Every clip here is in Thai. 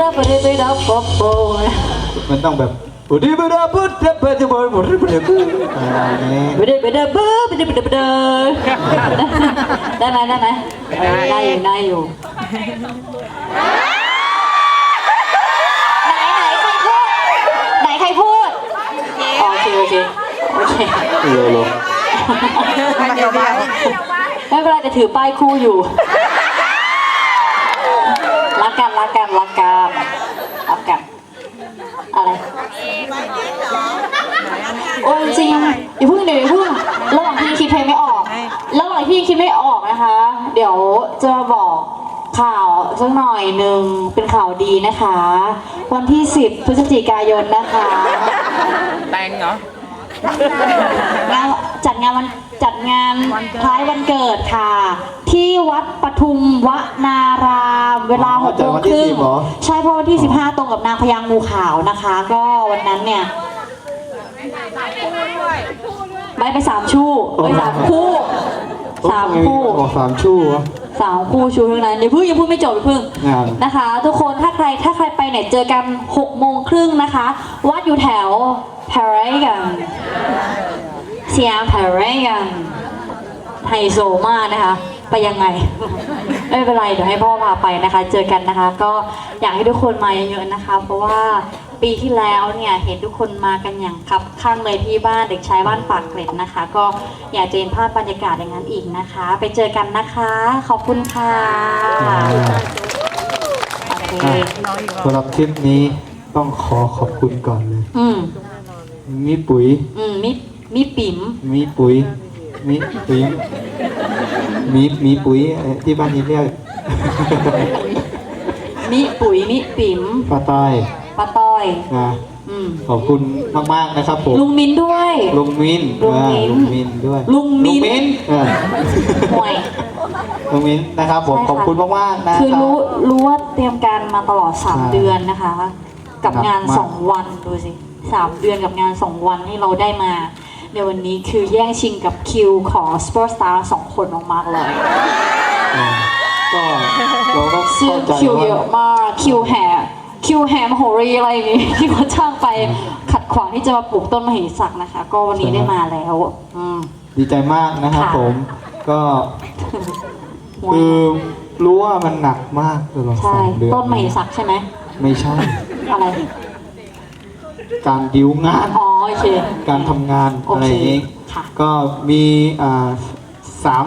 ดาปะเดปะดาปะโปมันต้องแบบบุดีบุดาบุดเดบุดบุดบุดบุดบุดอะไรอย่างงี้ปดปะดาปะปะเดปะดาปะดได้ไหมได้ไหมได้อยู่ได้อยู่ไหนไหนใครพูดไหนใครพูดโอเคโอเคโอเคเร็วลงมันเดียวไปไม่เป็นไรแต่ถือป้ายคู่อยู่รักกันรักกันรักกัน อะไร โอ้ยจริงๆอย่าเพิ่งเดี๋ยวอย่าเพิ่งระหว่างที่คิดเพลงไม่ออก ระหว่างที่คิดไม่ออกนะคะ เดี๋ยวจะมาบอกข่าว สักหน่อยหนึ่งเป็นข่าวดีนะคะ วันที่ 10 พฤศจิกายนนะคะแต่งเหรอ งานจัดงานวันจัดงานคล้ายวันเกิดค่ะ ที่วัดปทุมวนารามเวลาหกโมงครึ่งใช่เพราะวันที่ 15 ตรงกับนางพญางูขาวนะคะ ก็วันนั้นเนี่ยไปไปสามชู่ไปสามคู่สามคู่บอกสามชู่วะ สามคู่ชูทั้งนั้นอย่าเพิ่งอย่าเพิ่งไม่จบอย่าเพิ่งงานนะคะ ทุกคนถ้าใครถ้าใครไปเนี่ยเจอกัน6โมงครึ่งนะคะ วัดอยู่แถวพารากันเซียมพารากันไฮโซมากนะคะ ไปยังไง ไม่เป็นไรเดี๋ยวให้พ่อพาไปนะคะ เจอกันนะคะ ก็อยากให้ทุกคนมาเยอะๆนะคะ เพราะว่า ปีที่แล้วเนี่ยเห็นทุกคนมากันอย่างคับข้างเลยที่บ้านเด็กชายบ้านปากเกร็ดนะคะ ก็อยากจะเห็นภาพบรรยากาศอย่างนั้นอีกนะคะ ไปเจอกันนะคะ ขอบคุณค่ะโอเคอะสำหรับคลิปนี้ต้องขอขอบคุณก่อนเลย อืมมีปุ๋ย อืมมีมีปิ๋มมีปุ๋ย มีปุ๋ยมีมีปุ๋ยเอ่อที่บ้านนี้เรียก มีปุ๋ยมีปิ๋มป้าต้อยป้าต้ อยนะอืมขอบคุณมาก ๆ นะครับผมลุงมินด้วย ลุงมินลุงมิ้นอ่าลุงมินด้วยลุงมิ้นลุงเออห่วย ลุงมินนะครับผมใช่ค่ะ ขอบคุณมาก ๆ นะคือรับ รู้รู้ว่าเตรียมการมาตลอด ใช่3 เดือนนะคะ กับครับงานมากสองวันดูสิสามเดือนกับงานสองวันที่เราได้มา ในวันนี้คือแย่งชิงกับคิวของสปอร์ตสตาร์สองคนมากๆเลย อ่าก็เราก็ซึ่งเข้าใจคิวเยว่า อะมากคิวแห่ คิวแฮมโหรีอะไรอย่างงี้ที่เขาจ้างไปขัดขวางที่จะมาปลูกต้นมหิศักดิ์นะคะ ก็วันนี้ได้มาแล้วอืม ดีใจมากนะครับค่ะ ผมก็ห่วยคือรู้ว่ามันหนักมากตลอดใช่สามเดือนต้นมหิศักดิ์ใช่ไหมไม่ใช่ อะไรการดิวงาน อ๋อโอเค การทำงานโออะไรเคอย่างนี้ค่ะ ก็มีอ่าสาม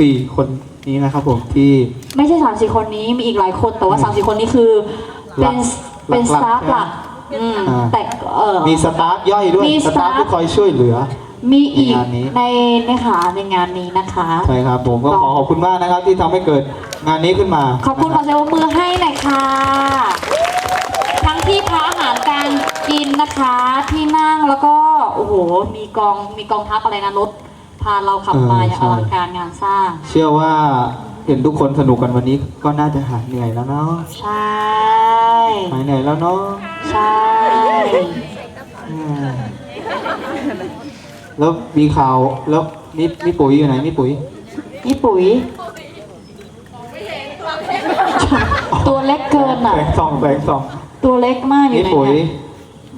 สี่คนนี้นะครับผมที่ ไม่ใช่สามสี่คนนี้มีอีกหลายคนแต่ว่าสามสี่คนนี้คือ เป็นหลักเป็นสหลักตาฟหลักอืมอ่าแต่เออ มีสตาฟย่อยด้วยมีสตาฟ staff ที่คอยช่วยเหลือ มีอีกในงานนี้ ในนะคะในงานนี้นะคะ ใช่ครับผมก็ขอขอบคุณมากนะครับ ที่ทำให้เกิดงานนี้ขึ้นมาขอบคุณขอนะเสียงปรบมือให้หน่อยค่ะ ทั้งที่พักอาหารการกินนะคะ ที่นั่งแล้วก็โอ้โหมีกองมีกองทัพอะไรนะรถพาเราขับมาอย่างอลังการงานสร้าง เชื่อว่าเห็นทุกคนสนุกกันวันนี้ก็น่าจะหายเหนื่อยแล้วเนาะ ใช่ หายเหนื่อยแล้วเนาะใช่อืมแล้วมีข่าวแล้วนี่นี่ปุ๋ยอยู่ไหนนี่ปุ๋ยนี่ปุ๋ย ตัวเล็กเกินอะ แบงซองแบงซองตัวเล็กมากอยู่นี่ไหนปุ๋ยเนี่ย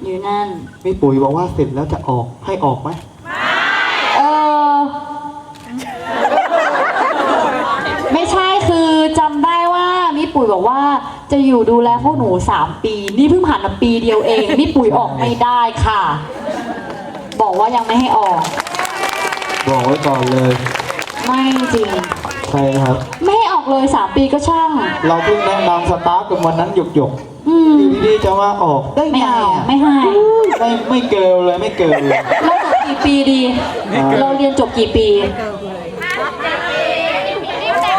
อยู่นั่น นี่ปุ๋ยบอกว่าเสร็จแล้วจะออกให้ออกไหมเออ ไม่ใช่คือจำได้ว่ามิปุ๋ยบอกว่า จะอยู่ดูแลพวกหนูสามปี นี่เพิ่งผ่านมาปีเดียวเองมิปุ๋ยออกไม่ได้ค่ะ บอกว่ายังไม่ให้ออก บอกไว้ก่อนเลย ไม่จริง ใช่ครับ ไม่ให้ออกเลยสามปีก็ช่าง เราเพิ่งแนะนำสตาฟกันวันนั้นหยกหยกอืมๆอยู่ดีๆจะมาออกได้ไม่ไงเอาอะไม่ให้ ไม่ไม่เกิลเลยไม่เกิลเลย เราจบกี่ปีดีอ่าเราเรียนจบกี่ปี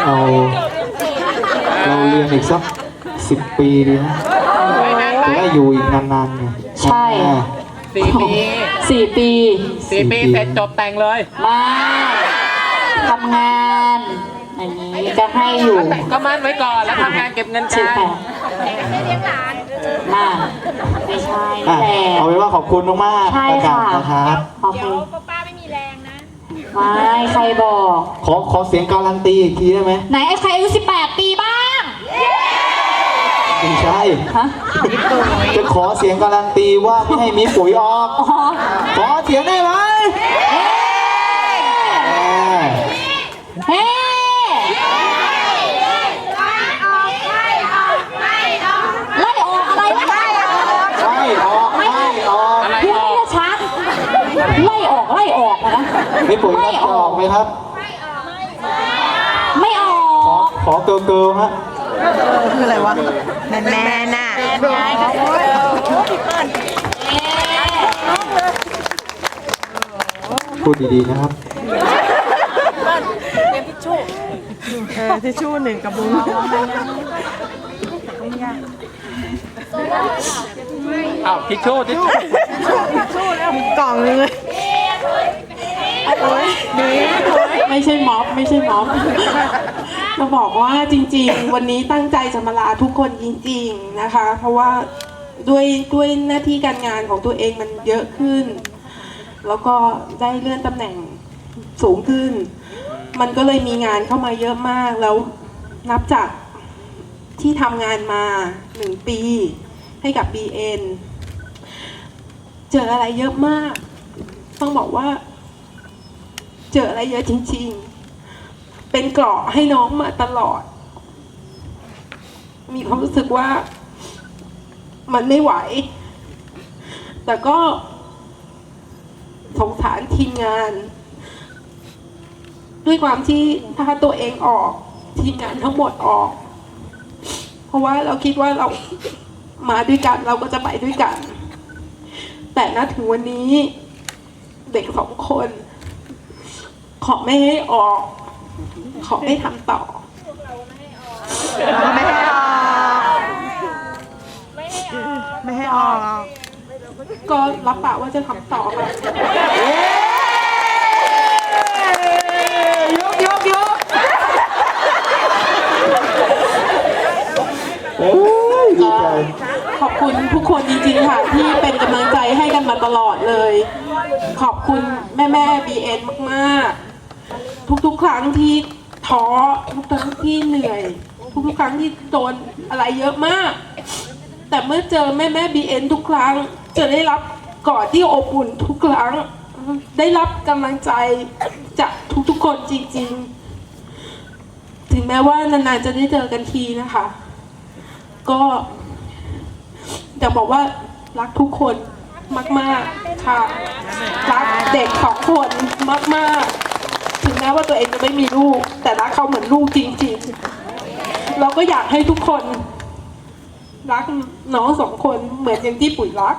เราเราเรียนอีกสัก สิบปีดีนะจะได้อยู่อีกนานๆไงใช่อ่าสี่ปีสี่ปีสี่ปีเสร็จจบแต่งเลยมาทำงานอย่างนี้ก็ให้อยู่แต่งก็มั่นไว้ก่อนแล้วทำงานเก็บเงินสิบกัน แปดมาไม่ใช่อะแหละ เอาเป็นว่าขอบคุณมากๆใช่แล้วกันค่ะ นะครับโอเคเดี๋ยวป้าไม่มีแรงนะ ไม่ใครบอก ขอขอเสียงการันตีอีกทีได้ไหมไหนไอ้ใครอายุสิบแปดปีบ้างไม่ใช่ฮะจะขอเสียงการันตีว่าไม่ให้มีปุ๋ยออก อ๋อขอเสียงได้ไหมเออเฮ้ไล่ออกอะไรนะไม่ออกไม่ออกอะไรพูดออให้กชัดไล่ออกไล่ออกนะมีปุ๋ยรับออกไหมครับ ไม่ออขอกขอเกิร์ลเกิร์ลฮะ คืออะไรวะแมนแมนน่ะพูดดีๆนะครับเออทิชชู่หนึ่งกระบุงอ้าวทิชชู่ทิชชู่กล่องนึงเลยไม่ใช่ม็อบไม่ใช่ม็อบ จะบอกว่าจริง ๆ วันนี้ตั้งใจจะมาลาทุกคนจริง ๆนะคะ เพราะว่าด้วยด้วยหน้าที่การงานของตัวเองมันเยอะขึ้น แล้วก็ได้เลื่อนตำแหน่งสูงขึ้น มันก็เลยมีงานเข้ามาเยอะมากแล้วนับจากที่ทำงานมาหนึ่งปี ให้กับ BN เจออะไรเยอะมาก ต้องบอกว่า เจออะไรเยอะจริง ๆ เป็นเกราะให้น้องมาตลอด มีความรู้สึกว่ามันไม่ไหว แต่ก็สงสารทีมงาน ด้วยความที่ถ้าตัวเองออก ทีมงานทั้งหมดออก เพราะว่าเราคิดว่าเรามาด้วยกันเราก็จะไปด้วยกัน แต่ณถึงวันนี้เด็กสองคน ขอไม่ให้ออก ขอให้ทำต่อไม่ให้ออกไม่ให้ออก ก็รับปากว่าจะทำต่อค่ะยกยกยกเอ้ยดีใจขอบคุณทุกคนจริงๆค่ะ ที่เป็นกำลังใจให้กันมาตลอดเลย ขอบคุณแม่แม่บีเอ็นมากๆ ทุกๆ ครั้งที่ ท้อทุกครั้งที่เหนื่อย ทุกๆครั้งที่โดนอะไรเยอะมาก แต่เมื่อเจอแม่แม่บีเอ็นทุกครั้ง จะได้รับกอดที่อบอุ่นทุกครั้ง ได้รับกำลังใจจากทุกๆคนจริง ๆ ถึงแม้ว่านานๆจะได้เจอกันทีนะคะ ก็อยากบอกว่ารักทุกคนมาก ๆ ค่ะ รักเด็กสองคนมาก ๆ ถึงแม้ว่าตัวเองจะไม่มีลูก แต่รักเขาเหมือนลูกจริงๆ เราก็อยากให้ทุกคน รักน้องสองคนเหมือนอย่างที่ปุ๋ยรัก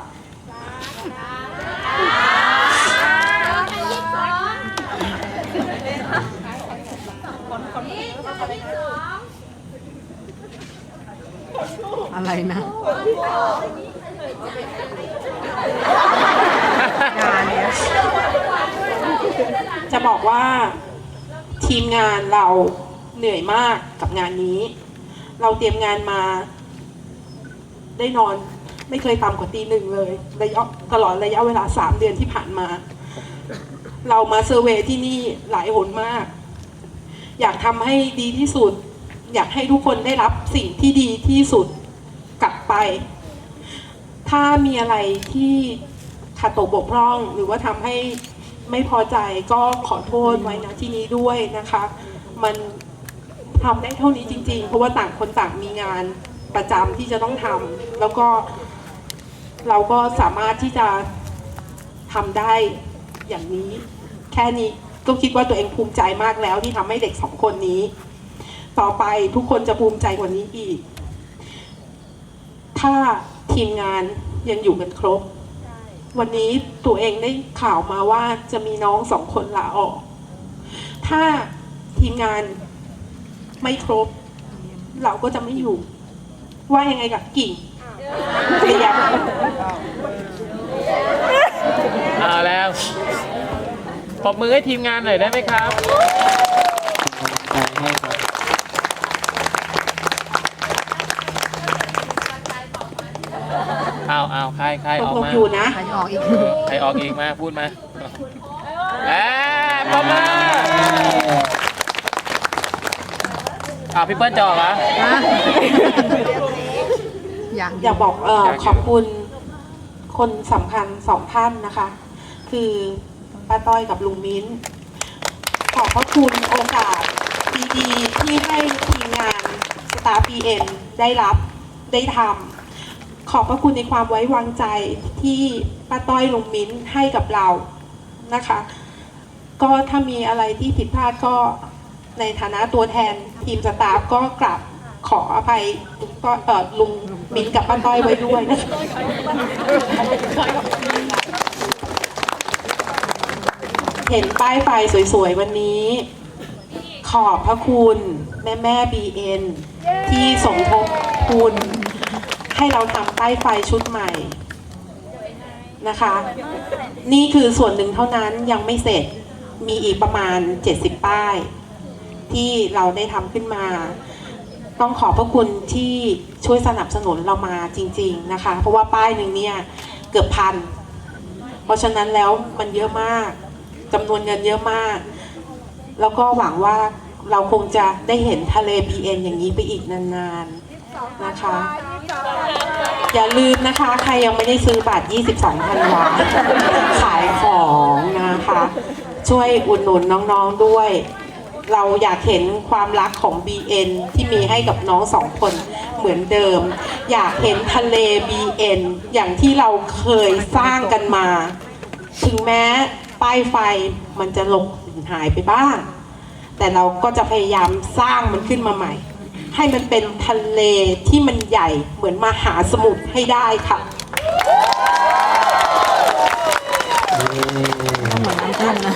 อะไรนะ จะบอกว่าทีมงานเราเหนื่อยมากกับงานนี้ เราเตรียมงานมา ได้นอนไม่เคยต่ำกว่าตีหนึ่งเลยระยะตลอดระยะเวลาสามเดือนที่ผ่านมา เรามาเซอร์เวย์ที่นี่หลายหนมาก อยากทำให้ดีที่สุด อยากให้ทุกคนได้รับสิ่งที่ดีที่สุดกลับไป ถ้ามีอะไรที่ขาดตกบกพร่องหรือว่าทำให้ ไม่พอใจก็ขอโทษไว้นะที่นี้ด้วยนะคะ มันทำได้เท่านี้จริง ๆ เพราะว่าต่างคนต่างมีงานประจำที่จะต้องทำแล้วก็เราก็สามารถที่จะทำได้อย่างนี้ แค่นี้ก็คิดว่าตัวเองภูมิใจมากแล้วที่ทำให้เด็กสองคนนี้ ต่อไปทุกคนจะภูมิใจกว่านี้อีก ถ้าทีมงานยังอยู่กันครบ วันนี้ตัวเองได้ข่าวมาว่าจะมีน้องสองคนลาออก ถ้าทีมงานไม่ครบ เราก็จะไม่อยู่ ว่ายังไงกับกิ่งเรียบเอาแล้วปรบมือให้ทีมงานหน่อยได้ไหมครับใจให้ครับ เอาเอา ใครใครตอกอกลงมา อยู่นะ ใครออกอีก ใครออกอีกมาพูดมาแหมปรบมืออ่าพี่เปิ้ลจะออกเหรอ อยากอยากบอกเออขอบคุณคนสำคัญสองท่านนะคะ คือป้าต้อยกับลุงมิ้น ขอบพระคุณโอกาสดีๆที่ให้ทีมงานสตาร์พีเอ็นได้รับได้ทำ ขอบพระคุณในความไว้วางใจที่ป้าต้อยลุงมิ้นให้กับเรานะคะ ก็ถ้ามีอะไรที่ผิดพลาดก็ในฐานะตัวแทนทีมสตาฟก็กลับขออภัยก็เออลุงมิ้นกับป้าต้อยไว้ด้วยนะเห็นป้ายไฟสวยๆวันนี้ ขอบพระคุณ แม่แม่บีเอ็นที่สมทบทุน ให้เราทำป้ายไฟชุดใหม่นะคะ นี่คือส่วนหนึ่งเท่านั้นยังไม่เสร็จมีอีกประมาณ 70 ป้าย ที่เราได้ทำขึ้นมา ต้องขอบพระคุณที่ช่วยสนับสนุนเรามาจริง ๆนะคะ เพราะว่าป้ายหนึ่งเนี่ยเกือบพัน เพราะฉะนั้นแล้วมันเยอะมากจำนวนเงินเยอะมาก แล้วก็หวังว่าเราคงจะได้เห็นทะเล BN อย่างนี้ไปอีกนานๆ นะคะ อย่าลืมนะคะ ใครยังไม่ได้ซื้อบัตร 22ธันวาขายของนะคะ ช่วยอุดหนุนน้องๆด้วย เราอยากเห็นความรักของ BN ที่มีให้กับน้องสองคนเหมือนเดิม อยากเห็นทะเล BN อย่างที่เราเคยสร้างกันมา ถึงแม้ป้ายไฟมันจะหลงหายไปบ้าง แต่เราก็จะพยายามสร้างมันขึ้นมาใหม่ ให้มันเป็นทะเลที่มันใหญ่เหมือนมหาสมุทรให้ได้ค่ะเหมือนน้ำท่านนะ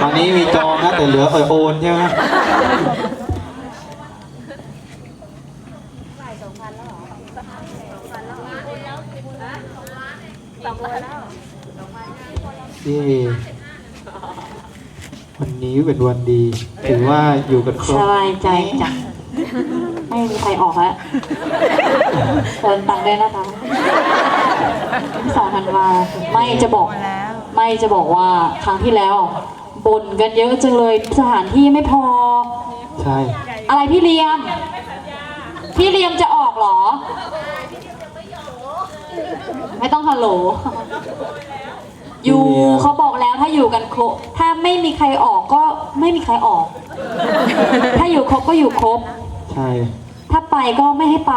ตอนนี้มีจองนะแต่เหลือเออโอนใช่ไหมเย้วันนี้ เป็นวันดี ถือว่าอยู่กันครสบ บายใจจังไม่มีใครออกแล้วเติมตังค์ด้วยนะคะสองพันวาไม่จะบอกมาแล้วไม่จะบอกว่าครั้งที่แล้วบ่นกันเยอะจังเลยสถานที่ไม่พอ ใช่ อะไรพี่เลียม พี่เลียมจะออกเหรอ ไม่ต้องฮัลโหล อยู่เขาบอกแล้วถ้าอยู่กันครบถ้าไม่มีใครออกก็ไม่มีใครออก ถ้าอยู่ครบก็อยู่ครบ ใช่ ถ้าไปก็ไม่ให้ไป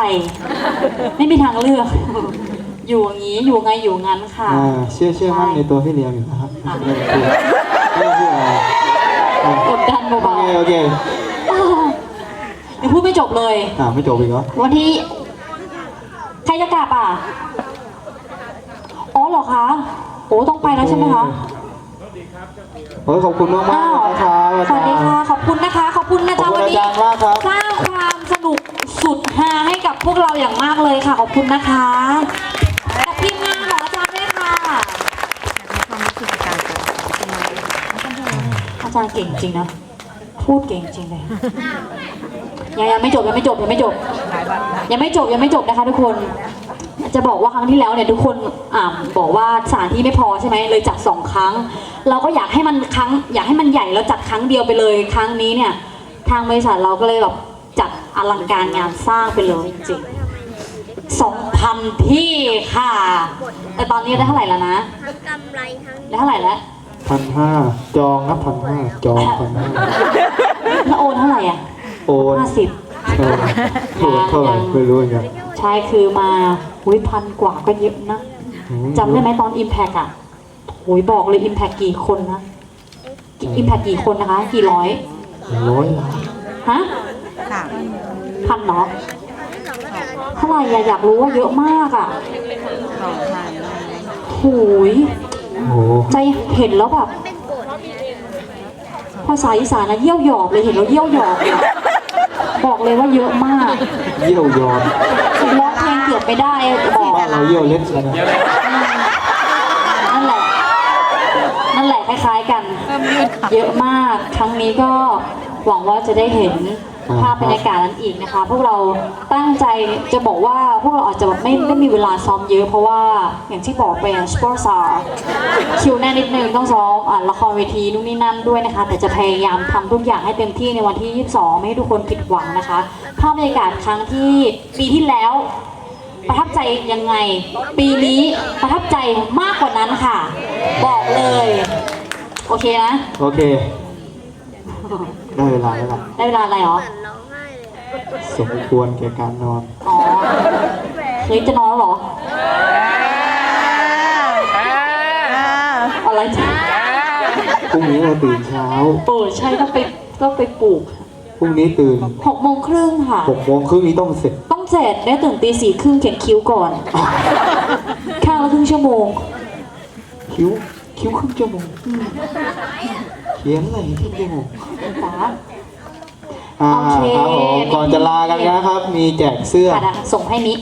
ไม่มีทางเลือก อยู่อย่างนี้อยู่ไงอยู่งั้นค่ะ อ่า เชื่อเชื่อมั่นในตัวพี่เลี้ยงอยู่นะครับไม่ต้องพูดไม่ต้องพูดอะไรอะกดดันโอเบาเคโอเคๆยังพูดไม่จบเลย อ่าไม่จบอีกเหรอวันที่ใครจะกลับอะ อ๋อเหรอคะโอ้ต้องไปแล้วใช่ไหมคะโอ้ยขอบคุณมากมากๆนะครับอาสจาวัรสดีย์ค่ะ ขอบคุณนะคะ ขอบคุณนะขอบจ๊ะคุณวันอานี้จารย์มากครับ สร้างความสนุกสุดฮาให้กับพวกเราอย่างมากเลยค่ะ ขอบคุณนะคะกับทีมงานของอาจารย์ด้วยค่ะความรู้สึกการเกิดอาจารย์เก่งจริงนะ พูดเก่งจริงเลย ยังยังไม่จบยังไม่จบยังไม่จบขายบัตรนะยังไม่จบยังไม่จบนะคะทุกคน จะบอกว่าครั้งที่แล้วเนี่ยทุกคนอ่าบอกว่าสถานที่ไม่พอใช่ไหมเลยจัดสองครั้ง เราก็อยากให้มันครั้ง อยากให้มันใหญ่แล้วจัดครั้งเดียวไปเลย ครั้งนี้เนี่ย ทางบริษัทเราก็เลยแบบจัดอลังการงานสร้างไปเลยจริงๆสองพันที่ค่ะ แต่ตอนนี้ได้เท่าไหร่แล้วนะกำไรทั้งได้เท่าไหร่แล้วพันห้าจองนะพันห้าจองพันห้าแล้วโอนเท่าไหร่อะโอนห้าสิบเออโอนเท่าไหร่ไม่รู้เหมือนกันใช่คือมาอุ้ยพันกว่าก็เยอะนะอืมจำได้ไหมตอน Impact อะโอ้ยบอกเลย Impact กี่คนนะ Impact กี่คนนะคะ กี่ร้อยร้อยฮะสามพันเนาะเท่าไหร่อะอยากรู้ว่าเยอะมากอะสองพันโอ้ยโอ้โหใจเห็นแล้วแบบภาษาอีสานนะเยี่ยวหยอบเลยเห็นแล้วเยี่ยวหยอบเลยอะบอกเลยว่าเยอะมาก เยี่ยวยอนร้องเพลงเกือบไม่ได้บอกบ้านเราเยี่ยวเล็ดเลยนะเดี๋ยวเลยนั่นแหละ นั่นแหละคล้ายๆกันเพิ่มยืดค่ะเยอะมาก ครั้งนี้ก็หวังว่าจะได้เห็นอ่าภาพบรรยากาศนั้นอีกนะคะ พวกเราตั้งใจจะบอกว่าพวกเราอาจจะแบบไม่ไม่มีเวลาซ้อมเยอะเพราะว่าอย่างที่บอกไปสปอร์ตซาคิวแน่นนิดนึงต้องซ้อมอ่าละครเวทีนู่นนี่นั่นด้วยนะคะ แต่จะพยายามทำทุกอย่างให้เต็มที่ในวันที่ 22 ไม่ให้ทุกคนผิดหวังนะคะ ภาพบรรยากาศครั้งที่ปีที่แล้ว ประทับใจยังไง ปีนี้ประทับใจมากกว่านั้นค่ะ บอกเลย โอเคนะ โอเค ได้เวลาแล้วล่ะได้เวลาอะไรเหรอ สมควรแก่การนอน อ๋อเฮ้ยจะนอนแล้วเหรอ อะไรจ้ะพรุ่งนี้เราตื่นเช้า เออใช่ต้องไปต้องไปปลูกพรุ่งนี้ตื่นหกโมงครึ่งค่ะหกโมงครึ่งนี้ต้องเสร็จต้อง เสร็จได้ตื่นตีสี่ครึ่งเขียนคิ้วก่อน ข้างละครึ่งชั่วโมง คิ้วคิ้วครึ่งชั่วโมงเขียนอะไรครึ่งชั่วโมงจ๋า อ่าโอเค ครับผมก่อนจะลากันนะครับ มีแจกเสื้อค่ะนะส่งให้มิ